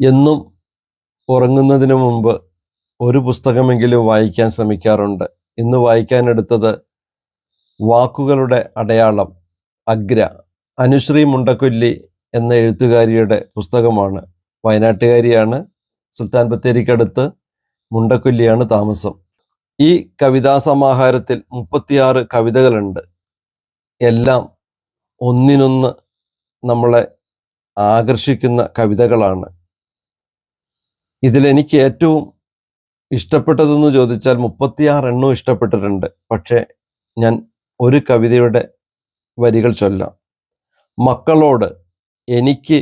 എന്നും ഉറങ്ങുന്നതിന് മുമ്പ് ഒരു പുസ്തകമെങ്കിലും വായിക്കാൻ ശ്രമിക്കാറുണ്ട്. ഇന്ന് വായിക്കാനെടുത്തത് വാക്കുകളുടെ അടയാളം അഗ്ര അനുശ്രീ മുണ്ടക്കൊല്ലി എന്ന എഴുത്തുകാരിയുടെ പുസ്തകമാണ്. വയനാട്ടുകാരിയാണ് സുൽത്താൻ ബത്തേരിക്കടുത്ത് മുണ്ടക്കൊല്ലിയാണ് താമസം. ഈ കവിതാ സമാഹാരത്തിൽ മുപ്പത്തിയാറ് കവിതകളുണ്ട്. എല്ലാം ഒന്നിനൊന്ന് നമ്മളെ ആകർഷിക്കുന്ന കവിതകളാണ്. ഇതിലെനിക്ക് ഏറ്റവും ഇഷ്ടപ്പെട്ടതെന്ന് ചോദിച്ചാൽ മുപ്പത്തിയാറ് എണ്ണവും ഇഷ്ടപ്പെട്ടിട്ടുണ്ട്. പക്ഷേ ഞാൻ ഒരു കവിതയുടെ വരികൾ ചൊല്ലാം. മക്കളോട് എനിക്ക്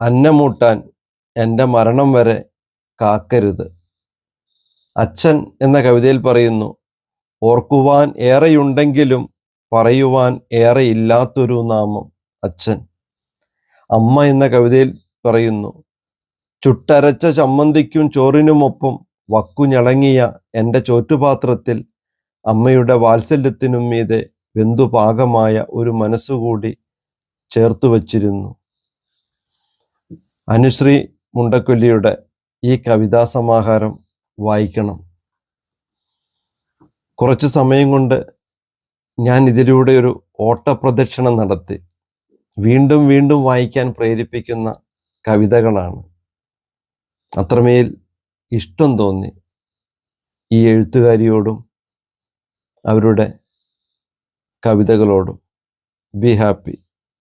അന്നമൂട്ടാൻ എന്റെ മരണം വരെ കാക്കരുത്. അച്ഛൻ എന്ന കവിതയിൽ പറയുന്നു ഓർക്കുവാൻ ഏറെയുണ്ടെങ്കിലും പറയുവാൻ ഏറെ ഇല്ലാത്തൊരു നാമം അച്ഛൻ. അമ്മ എന്ന കവിതയിൽ പറയുന്നു ചുട്ടരച്ച ചമ്മന്തിക്കും ചോറിനുമൊപ്പം വക്കുഞ്ഞളങ്ങിയ എന്റെ ചോറ്റുപാത്രത്തിൽ അമ്മയുടെ വാത്സല്യത്തിനും മീതെ വെന്തുപാകമായ ഒരു മനസ്സുകൂടി ചേർത്തു വച്ചിരുന്നു അനുശ്രീ മുണ്ടക്കൊല്ലിയുടെ ഈ കവിതാ സമാഹാരം വായിക്കണം. കുറച്ച് സമയം കൊണ്ട് ഞാൻ ഇതിലൂടെ ഒരു ഓട്ടപ്രദക്ഷിണം നടത്തി. വീണ്ടും വീണ്ടും വായിക്കാൻ പ്രേരിപ്പിക്കുന്ന കവിതകളാണ്. അത്രമേൽ ഇഷ്ടം തോന്നി ഈ എഴുത്തുകാരിയോടും അവരുടെ കവിതകളോടും. Be happy